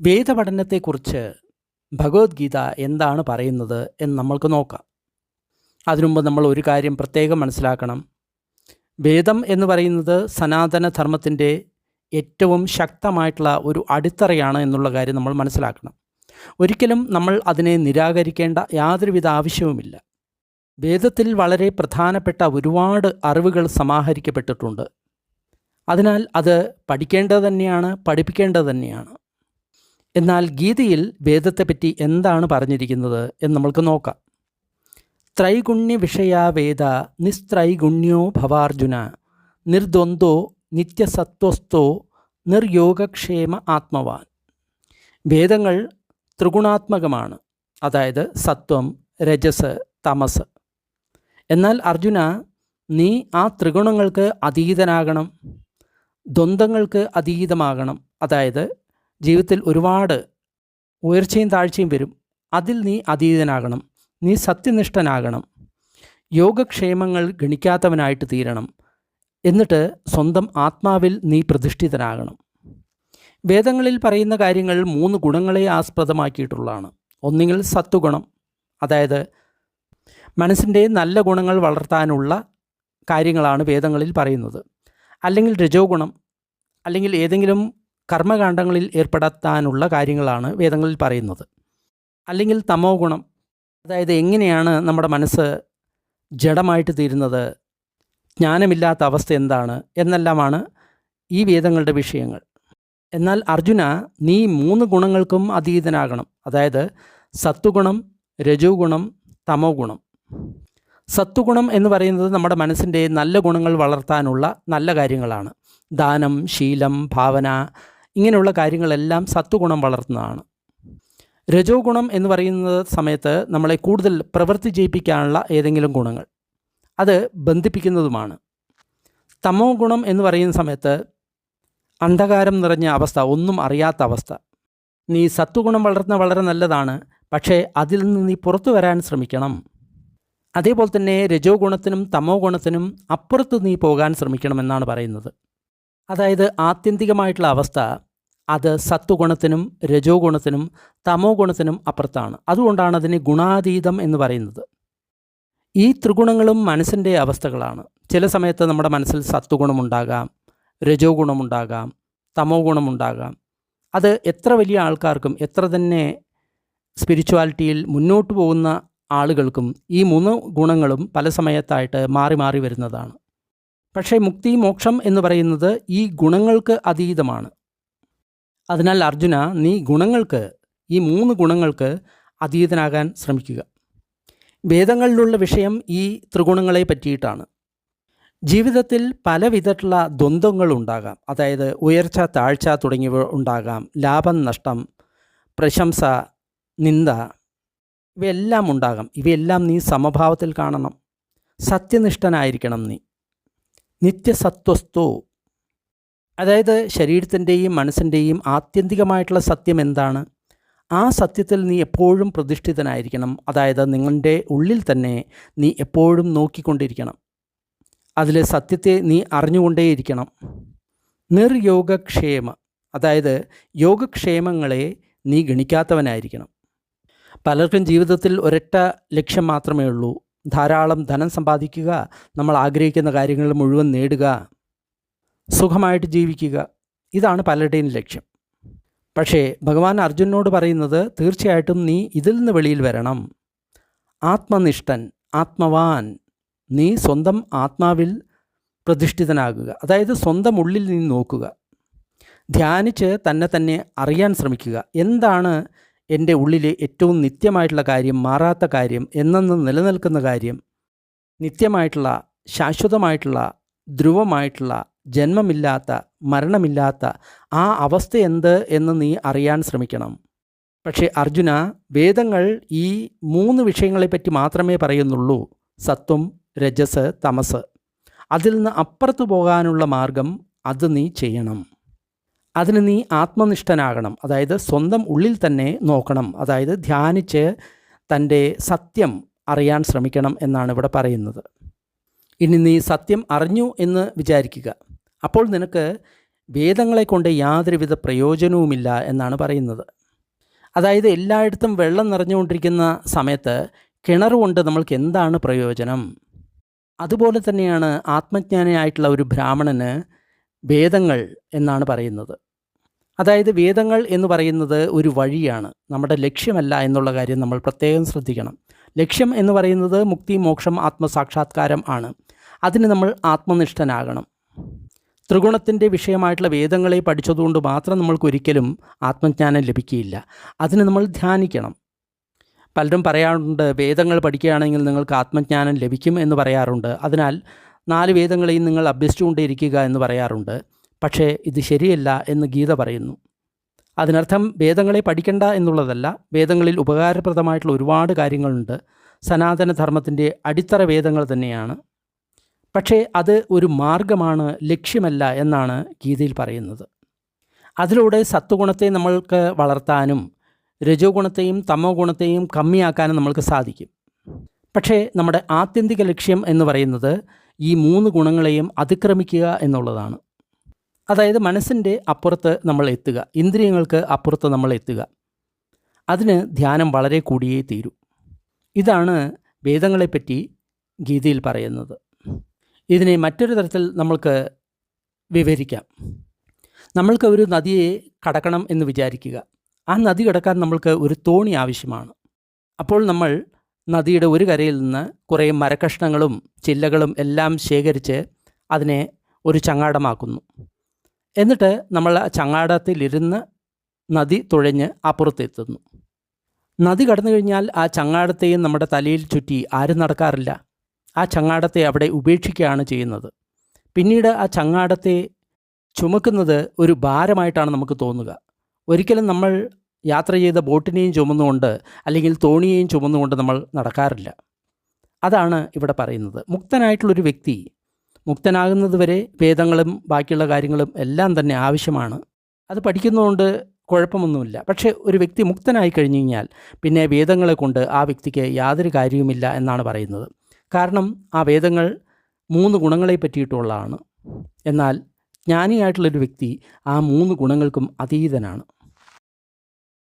വേദപഠനത്തെക്കുറിച്ച് ഭഗവത്ഗീത എന്താണ് പറയുന്നത് എന്ന് നമ്മൾക്ക് നോക്കാം. അതിനുമുമ്പ് നമ്മൾ ഒരു കാര്യം പ്രത്യേകം മനസ്സിലാക്കണം. വേദം എന്ന് പറയുന്നത് സനാതന ധർമ്മത്തിന്റെ ഏറ്റവും ശക്തമായിട്ടുള്ള ഒരു അടിത്തറയാണ് എന്നുള്ള കാര്യം നമ്മൾ മനസ്സിലാക്കണം. ഒരിക്കലും നമ്മൾ അതിനെ നിരാകരിക്കേണ്ട യാതൊരുവിധ ആവശ്യവുമില്ല. വേദത്തിൽ വളരെ പ്രധാനപ്പെട്ട ഒരുപാട് അറിവുകൾ സമാഹരിക്കപ്പെട്ടിട്ടുണ്ട്. അതിനാൽ അത് പഠിക്കേണ്ടത് തന്നെയാണ് പഠിപ്പിക്കേണ്ടത് തന്നെയാണ്. എന്നാൽ ഗീതയിൽ വേദത്തെപ്പറ്റി എന്താണ് പറഞ്ഞിരിക്കുന്നത് എന്ന് നമുക്ക് നോക്കാം. ത്രൈഗുണ്യ വിഷയ വേദ നിസ്ത്രൈഗുണ്യോ ഭവാർജുന നിർദ്വന്ദ്വോ നിത്യസത്വസ്ഥോ നിർയോഗക്ഷേമ ആത്മവാൻ. വേദങ്ങൾ ത്രിഗുണാത്മകമാണ് അതായത് സത്വം രജസ് തമസ്. എന്നാൽ അർജുന നീ ആ ത്രിഗുണങ്ങൾക്ക് അതീതനാകണം ദ്വന്ദ്ങ്ങൾക്ക് അതീതമാകണം അതായത് ജീവിതത്തിൽ ഒരുപാട് ഉയർച്ചയും താഴ്ചയും വരും. അതിൽ നീ അതീതനാകണം. നീ സത്യനിഷ്ഠനാകണം. യോഗക്ഷേമങ്ങൾ ഗണിക്കാത്തവനായിട്ട് തീരണം. എന്നിട്ട് സ്വന്തം ആത്മാവിൽ നീ പ്രതിഷ്ഠിതനാകണം. വേദങ്ങളിൽ പറയുന്ന കാര്യങ്ങൾ മൂന്ന് ഗുണങ്ങളെ ആസ്പദമാക്കിയിട്ടുള്ളതാണ്. ഒന്നുകിൽ സത്വഗുണം അതായത് മനസ്സിന്റെ നല്ല ഗുണങ്ങൾ വളർത്താനുള്ള കാര്യങ്ങളാണ് വേദങ്ങളിൽ പറയുന്നത്. അല്ലെങ്കിൽ രജോ ഗുണം അല്ലെങ്കിൽ ഏതെങ്കിലും കർമ്മകാണ്ഡങ്ങളിൽ ഏർപ്പെടുത്താനുള്ള കാര്യങ്ങളാണ് വേദങ്ങളിൽ പറയുന്നത്. അല്ലെങ്കിൽ തമോ ഗുണം അതായത് എങ്ങനെയാണ് നമ്മുടെ മനസ്സ് ജഡമായിട്ട് തീരുന്നത് ജ്ഞാനമില്ലാത്ത അവസ്ഥ എന്താണ് എന്നെല്ലാമാണ് ഈ വേദങ്ങളുടെ വിഷയങ്ങൾ. എന്നാൽ അർജുന നീ മൂന്ന് ഗുണങ്ങൾക്കും അതീതനാകണം. അതായത് സത്വഗുണം രജോ ഗുണം തമോ ഗുണം. സത്വഗുണം എന്ന് പറയുന്നത് നമ്മുടെ മനസ്സിന്റെ നല്ല ഗുണങ്ങൾ വളർത്താനുള്ള നല്ല കാര്യങ്ങളാണ്. ദാനം ശീലം ഭാവന ഇങ്ങനെയുള്ള കാര്യങ്ങളെല്ലാം സത്വഗുണം വളർത്തുന്നതാണ്. രജോ ഗുണം എന്ന് പറയുന്ന സമയത്ത് നമ്മളെ കൂടുതൽ പ്രവൃത്തി ചെയ്യിപ്പിക്കാനുള്ള ഏതെങ്കിലും ഗുണങ്ങൾ. അത് ബന്ധിപ്പിക്കുന്നതുമാണ്. തമോ ഗുണം എന്ന് പറയുന്ന സമയത്ത് അന്ധകാരം നിറഞ്ഞ അവസ്ഥ ഒന്നും അറിയാത്ത അവസ്ഥ. നീ സത്വഗുണം വളർത്തുന്ന വളരെ നല്ലതാണ് പക്ഷേ അതിൽ നിന്ന് നീ പുറത്തു വരാൻ ശ്രമിക്കണം. അതേപോലെ തന്നെ രജോ ഗുണത്തിനും തമോ ഗുണത്തിനും അപ്പുറത്ത് നീ പോകാൻ ശ്രമിക്കണമെന്നാണ് പറയുന്നത്. അതായത് ആത്യന്തികമായിട്ടുള്ള അവസ്ഥ അത് സത്വഗുണത്തിനും രജോ ഗുണത്തിനും തമോ ഗുണത്തിനും അപ്പുറത്താണ്. അതുകൊണ്ടാണ് അതിന് ഗുണാതീതം എന്ന് പറയുന്നത്. ഈ ത്രിഗുണങ്ങളും മനസ്സിന്റെ അവസ്ഥകളാണ്. ചില സമയത്ത് നമ്മുടെ മനസ്സിൽ സത്വഗുണമുണ്ടാകാം രജോ ഗുണമുണ്ടാകാം തമോ ഗുണമുണ്ടാകാം അത് എത്ര വലിയ ആൾക്കാർക്കും എത്ര തന്നെ സ്പിരിച്വാലിറ്റിയിൽ മുന്നോട്ട് പോകുന്ന ആളുകൾക്കും ഈ മൂന്ന് ഗുണങ്ങളും പല സമയത്തായിട്ട് മാറി മാറി വരുന്നതാണ്. പക്ഷേ മുക്തി മോക്ഷം എന്ന് പറയുന്നത് ഈ ഗുണങ്ങൾക്ക് അതീതമാണ്. അതിനാൽ അർജുന നീ ഗുണങ്ങൾക്ക് ഈ മൂന്ന് ഗുണങ്ങൾക്ക് അതീതനാകാൻ ശ്രമിക്കുക. വേദങ്ങളിലുള്ള വിഷയം ഈ ത്രിഗുണങ്ങളെ പറ്റിയിട്ടാണ്. ജീവിതത്തിൽ പലവിധത്തിലുള്ള ദ്വന്ദ്ങ്ങൾ ഉണ്ടാകാം. അതായത് ഉയർച്ച താഴ്ച തുടങ്ങിയവ ഉണ്ടാകാം. ലാഭം നഷ്ടം പ്രശംസ നിന്ദ ഇവയെല്ലാം ഉണ്ടാകാം. ഇവയെല്ലാം നീ സമഭാവത്തിൽ കാണണം. സത്യനിഷ്ഠനായിരിക്കണം നീ. നിത്യസത്വസ്തു. അതായത് ശരീരത്തിന്റെയും മനസ്സിന്റെയും ആത്യന്തികമായിട്ടുള്ള സത്യം എന്താണ്? ആ സത്യത്തിൽ നീ എപ്പോഴും പ്രതിഷ്ഠിതനായിരിക്കണം. അതായത് നിങ്ങളുടെ ഉള്ളിൽ തന്നെ നീ എപ്പോഴും നോക്കിക്കൊണ്ടിരിക്കണം. അതിലെ സത്യത്തെ നീ അറിഞ്ഞുകൊണ്ടേയിരിക്കണം. നിർയോഗക്ഷേമ. അതായത് യോഗക്ഷേമങ്ങളെ നീ ഗണിക്കാത്തവനായിരിക്കണം. പലർക്കും ജീവിതത്തിൽ ഒരൊറ്റ ലക്ഷ്യം മാത്രമേ ഉള്ളൂ ധാരാളം ധനം സമ്പാദിക്കുക നമ്മൾ ആഗ്രഹിക്കുന്ന കാര്യങ്ങൾ മുഴുവൻ നേടുക സുഖമായിട്ട് ജീവിക്കുക. ഇതാണ് പലരുടെയും ലക്ഷ്യം. പക്ഷേ ഭഗവാൻ അർജുനോട് പറയുന്നത് തീർച്ചയായിട്ടും നീ ഇതിൽ നിന്ന് വെളിയിൽ വരണം. ആത്മനിഷ്ഠൻ ആത്മവാൻ നീ സ്വന്തം ആത്മാവിൽ പ്രതിഷ്ഠിതനാകുക. അതായത് സ്വന്തം ഉള്ളിൽ നീ നോക്കുക. ധ്യാനിച്ച് തന്നെ തന്നെ അറിയാൻ ശ്രമിക്കുക. എന്താണ് എന്റെ ഉള്ളിലെ ഏറ്റവും നിത്യമായിട്ടുള്ള കാര്യം മാറാത്ത കാര്യം എന്നെന്ന് നിലനിൽക്കുന്ന കാര്യം നിത്യമായിട്ടുള്ള ശാശ്വതമായിട്ടുള്ള ധ്രുവമായിട്ടുള്ള ജന്മമില്ലാത്ത മരണമില്ലാത്ത ആ അവസ്ഥ എന്ത് എന്ന് നീ അറിയാൻ ശ്രമിക്കണം. പക്ഷേ അർജുന വേദങ്ങൾ ഈ മൂന്ന് വിഷയങ്ങളെപ്പറ്റി മാത്രമേ പറയുന്നുള്ളൂ. സത്വം രജസ് തമസ്. അതിൽ നിന്ന് അപ്പുറത്തു പോകാനുള്ള മാർഗം അത് നീ ചെയ്യണം. അതിന് നീ ആത്മനിഷ്ഠനാകണം. അതായത് സ്വന്തം ഉള്ളിൽ തന്നെ നോക്കണം. അതായത് ധ്യാനിച്ച് തന്റെ സത്യം അറിയാൻ ശ്രമിക്കണം എന്നാണ് ഇവിടെ പറയുന്നത്. ഇനി നീ സത്യം അറിഞ്ഞു എന്ന് വിചാരിക്കുക. അപ്പോൾ നിനക്ക് വേദങ്ങളെ കൊണ്ട് യാതൊരുവിധ പ്രയോജനവുമില്ല എന്നാണ് പറയുന്നത്. അതായത് എല്ലായിടത്തും വെള്ളം നിറഞ്ഞുകൊണ്ടിരിക്കുന്ന സമയത്ത് കിണർ കൊണ്ട് നമ്മൾക്ക് എന്താണ് പ്രയോജനം? അതുപോലെ തന്നെയാണ് ആത്മജ്ഞാനിയായിട്ടുള്ള ഒരു ബ്രാഹ്മണന് വേദങ്ങൾ എന്നാണ് പറയുന്നത്. അതായത് വേദങ്ങൾ എന്ന് പറയുന്നത് ഒരു വഴിയാണ്. നമ്മുടെ ലക്ഷ്യമല്ല എന്നുള്ള കാര്യം നമ്മൾ പ്രത്യേകം ശ്രദ്ധിക്കണം. ലക്ഷ്യം എന്ന് പറയുന്നത് മുക്തി മോക്ഷം ആത്മസാക്ഷാത്കാരം ആണ്. അതിന് നമ്മൾ ആത്മനിഷ്ഠനാകണം. ത്രിഗുണത്തിന്റെ വിഷയമായിട്ടുള്ള വേദങ്ങളെ പഠിച്ചതുകൊണ്ട് മാത്രം നമ്മൾക്കൊരിക്കലും ആത്മജ്ഞാനം ലഭിക്കുകയില്ല. അതിന് നമ്മൾ ധ്യാനിക്കണം. പലരും പറയാറുണ്ട് വേദങ്ങൾ പഠിക്കുകയാണെങ്കിൽ നിങ്ങൾക്ക് ആത്മജ്ഞാനം ലഭിക്കും എന്ന് പറയാറുണ്ട്. അതിനാൽ നാല് വേദങ്ങളെയും നിങ്ങൾ അഭ്യസിച്ചുകൊണ്ടേയിരിക്കുക എന്ന് പറയാറുണ്ട്. പക്ഷേ ഇത് ശരിയല്ല എന്ന് ഗീത പറയുന്നു. അതിനർത്ഥം വേദങ്ങളെ പഠിക്കണ്ട എന്നുള്ളതല്ല വേദങ്ങളിൽ ഉപകാരപ്രദമായിട്ടുള്ള ഒരുപാട് കാര്യങ്ങളുണ്ട്. സനാതനധർമ്മത്തിന്റെ അടിത്തറ വേദങ്ങൾ തന്നെയാണ്. പക്ഷേ അത് ഒരു മാർഗമാണ് ലക്ഷ്യമല്ല എന്നാണ് ഗീതയിൽ പറയുന്നത്. അതിലൂടെ സത്വഗുണത്തെ നമ്മൾക്ക് വളർത്താനും രജോ ഗുണത്തെയും തമോ ഗുണത്തെയും കമ്മിയാക്കാനും നമ്മൾക്ക് സാധിക്കും. പക്ഷേ നമ്മുടെ ആത്യന്തിക ലക്ഷ്യം എന്ന് പറയുന്നത് ഈ മൂന്ന് ഗുണങ്ങളെയും അതിക്രമിക്കുക എന്നുള്ളതാണ്. അതായത് മനസ്സിന്റെ അപ്പുറത്ത് നമ്മൾ എത്തുക ഇന്ദ്രിയങ്ങൾക്ക് അപ്പുറത്ത് നമ്മൾ എത്തുക. അതിന് ധ്യാനം വളരെ കൂടിയേ തീരൂ. ഇതാണ് വേദങ്ങളെപ്പറ്റി ഗീതയിൽ പറയുന്നത്. ഇതിനെ മറ്റൊരു തരത്തിൽ നമ്മൾക്ക് വിവരിക്കാം. നമ്മൾക്ക് ഒരു നദിയെ കടക്കണം എന്ന് വിചാരിക്കുക. ആ നദി കടക്കാൻ നമ്മൾക്ക് ഒരു തോണി ആവശ്യമാണ്. അപ്പോൾ നമ്മൾ നദിയുടെ ഒരു കരയിൽ നിന്ന് കുറേ മരക്കഷ്ണങ്ങളും ചില്ലകളും എല്ലാം ശേഖരിച്ച് അതിനെ ഒരു ചങ്ങാടമാക്കുന്നു. എന്നിട്ട് നമ്മൾ ചങ്ങാടത്തിലിരുന്ന് നദി തുഴഞ്ഞ് അപ്പുറത്തെത്തുന്നു. നദി കടന്നു കഴിഞ്ഞാൽ ആ ചങ്ങാടത്തെയും നമ്മുടെ തലയിൽ ചുറ്റി ആരും നടക്കാറില്ല. ആ ചങ്ങാടത്തെ അവിടെ ഉപേക്ഷിക്കുകയാണ് ചെയ്യുന്നത്. പിന്നീട് ആ ചങ്ങാടത്തെ ചുമക്കുന്നത് ഒരു ഭാരമായിട്ടാണ് നമുക്ക് തോന്നുക. ഒരിക്കലും നമ്മൾ യാത്ര ചെയ്ത ബോട്ടിനെയും ചുമന്നുകൊണ്ട് അല്ലെങ്കിൽ തോണിയെയും ചുമന്നുകൊണ്ട് നമ്മൾ നടക്കാറില്ല. അതാണ് ഇവിടെ പറയുന്നത്. മുക്തനായിട്ടുള്ളൊരു വ്യക്തി മുക്തനാകുന്നത് വരെ വേദങ്ങളും ബാക്കിയുള്ള കാര്യങ്ങളും എല്ലാം തന്നെ ആവശ്യമാണ്. അത് പഠിക്കുന്നതുകൊണ്ട് കുഴപ്പമൊന്നുമില്ല. പക്ഷേ ഒരു വ്യക്തി മുക്തനായി കഴിഞ്ഞു കഴിഞ്ഞാൽ പിന്നെ വേദങ്ങളെ കൊണ്ട് ആ വ്യക്തിക്ക് യാതൊരു കാര്യവുമില്ല എന്നാണ് പറയുന്നത്. കാരണം ആ വേദങ്ങൾ മൂന്ന് ഗുണങ്ങളെ പറ്റിയിട്ടുള്ളതാണ്. എന്നാൽ ജ്ഞാനിയായിട്ടുള്ളൊരു വ്യക്തി ആ മൂന്ന് ഗുണങ്ങൾക്കും അതീതനാണ്.